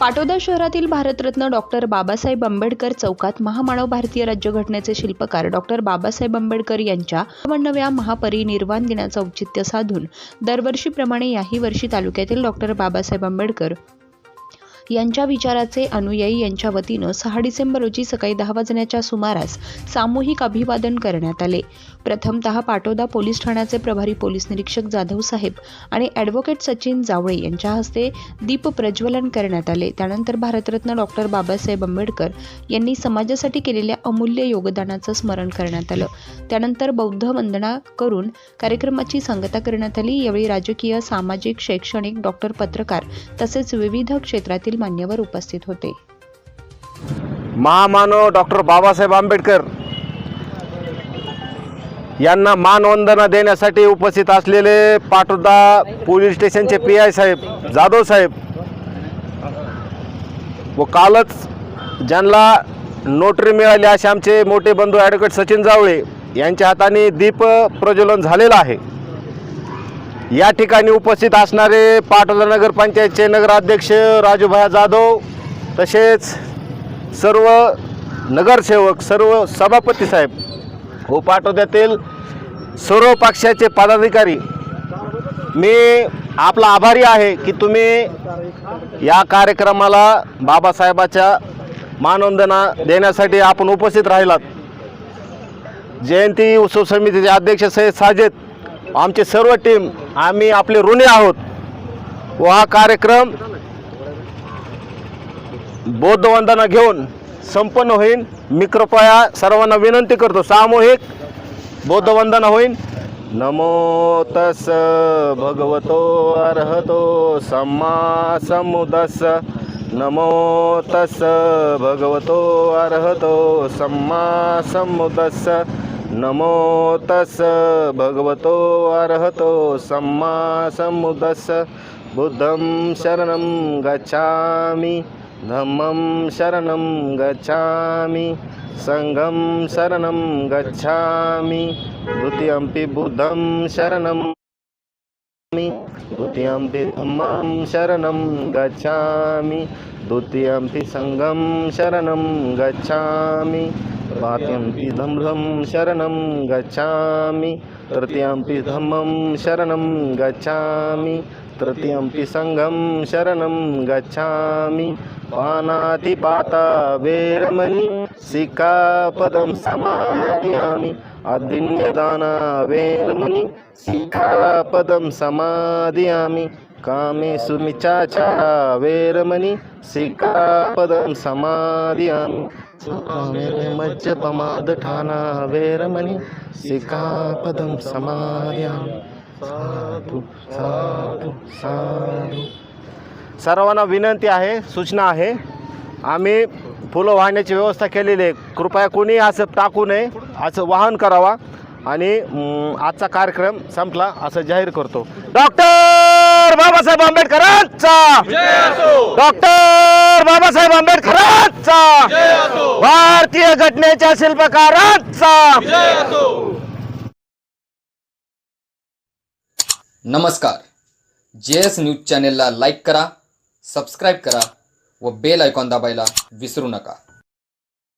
पाटोदा शहरातील भारतरत्न डॉक्टर बाबासाहेब आंबेडकर चौकात महामानव भारतीय राज्यघटनेचे शिल्पकार डॉक्टर बाबासाहेब आंबेडकर यांच्या नव्या महापरिनिर्वाण दिनाचं औचित्य साधून दरवर्षीप्रमाणे याही वर्षी तालुक्यातील डॉक्टर बाबासाहेब आंबेडकर यांच्या विचाराचे अनुयायी यांच्या वतीनं सहा डिसेंबर रोजी सकाळी दहा वाजण्याच्या सुमारास सामूहिक अभिवादन करण्यात आले. प्रथमतः पाटोदा पोलीस ठाण्याचे प्रभारी पोलीस निरीक्षक जाधव साहेब आणि ॲडव्होकेट सचिन जावळे यांच्या हस्ते दीप प्रज्वलन करण्यात आले. त्यानंतर भारतरत्न डॉक्टर बाबासाहेब आंबेडकर यांनी समाजासाठी केलेल्या अमूल्य योगदानाचं स्मरण करण्यात आलं. त्यानंतर बौद्ध वंदना करून कार्यक्रमाची सांगता करण्यात आली. यावेळी राजकीय सामाजिक शैक्षणिक डॉक्टर पत्रकार तसेच विविध क्षेत्रातील मान्यवर उपस्थित होते. महामानव डॉक्टर बाबासाहेब आंबेडकर यांना मानवंदना देण्यासाठी उपस्थित असलेले पाटोदा पोलीस स्टेशनचे पी आय साहेब जाधव साहेब व कालच ज्यांना नोटरी मिळाली असे आमचे मोठे बंधू ॲडव्होकेट सचिन जावळे यांच्या हाताने दीप प्रज्वलन झालेलं आहे. या ठिकाणी उपस्थित असणारे पाटोदा नगरपंचायतचे नगराध्यक्ष राजूभाया जाधव तसेच सर्व नगरसेवक सर्व सभापती साहेब व पाटोद्यातील सर्व पक्षाचे पदाधिकारी मी आपला आभारी आहे की तुम्ही या कार्यक्रमाला बाबासाहेबाच्या मानवंदना देण्यासाठी आपण उपस्थित राहिलात. जयंती उत्सव समितीचे अध्यक्ष सय्यद साजेद आमचे सर्व टीम आम्ही आपले ऋणी आहोत. व हा कार्यक्रम बौद्धवंदना घेऊन संपन्न होईल मी कृपया सर्वांना विनंती करतो सामूहिक बौद्धवंदना होईल नमो तस भगवतो अर्हतो सम्मा समुदस. नमो तस भगवतो अर्हतो सम्मा समुदस. नमो तस भगवतो अर्हतो सम्मा समुदस। बुद्धं शरणं गच्छामि धम्मं शरणं गच्छामि सङ्घं शरणं गच्छामि द्वितीयम्पि बुद्धं शरणं द्वितीयम्पि धम्मं शरणं गच्छामि द्वितीयम्पि सङ्घं शरणं गच्छामि द्वितीयम्पि धम्मं शरणं गच्छामि तृतीयंपि धम्मं शरणं गच्छामि तृतीयंपि सङ्घं शरणं गच्छामि। पानातिपाता वेरमणि सिक्खापदं समादयामि अदिन्यदाना वेरमणि सिक्खापदं समादयामि। कामेषु मिचाचारा वेरमणि सिक्खापदं समादयामि मज्जपमादठाना वेरमणि सिक्खापदं समादयामि साधू साधू साधू। सर्वांना विनंती आहे सूचना आहे। आम्ही फुलं वाहण्याची व्यवस्था केलेली आहे. कृपया कोणी असं टाकू नये असं वाहन करावा. आणि आजचा कार्यक्रम संपला असं जाहीर करतो. डॉक्टर बाबासाहेब आंबेडकरांचा. डॉक्टर बाबासाहेब आंबेडकरांचा. भारतीय घटनेच्या शिल्पकारांचा. नमस्कार. जे एस न्यूज चॅनेलला लाईक करा सबस्क्राईब करा व बेल आयकॉन दाबायला विसरू नका.